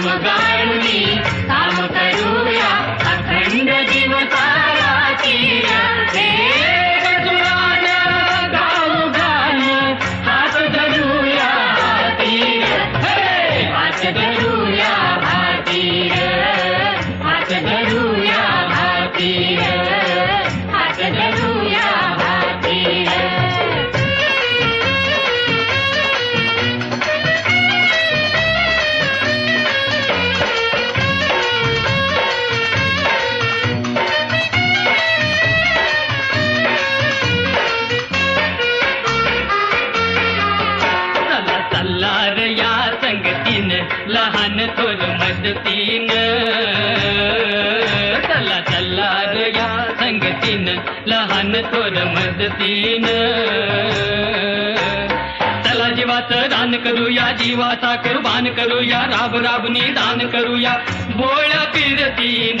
Come ride with me. लहान थोर मदतीन चला चला या संगतीन लहान थोर मदतीन चला जीवाचं दान करूया जीवाचा कुर्बान करूया राब राबनी दान करूया बोळ्या फिरतीन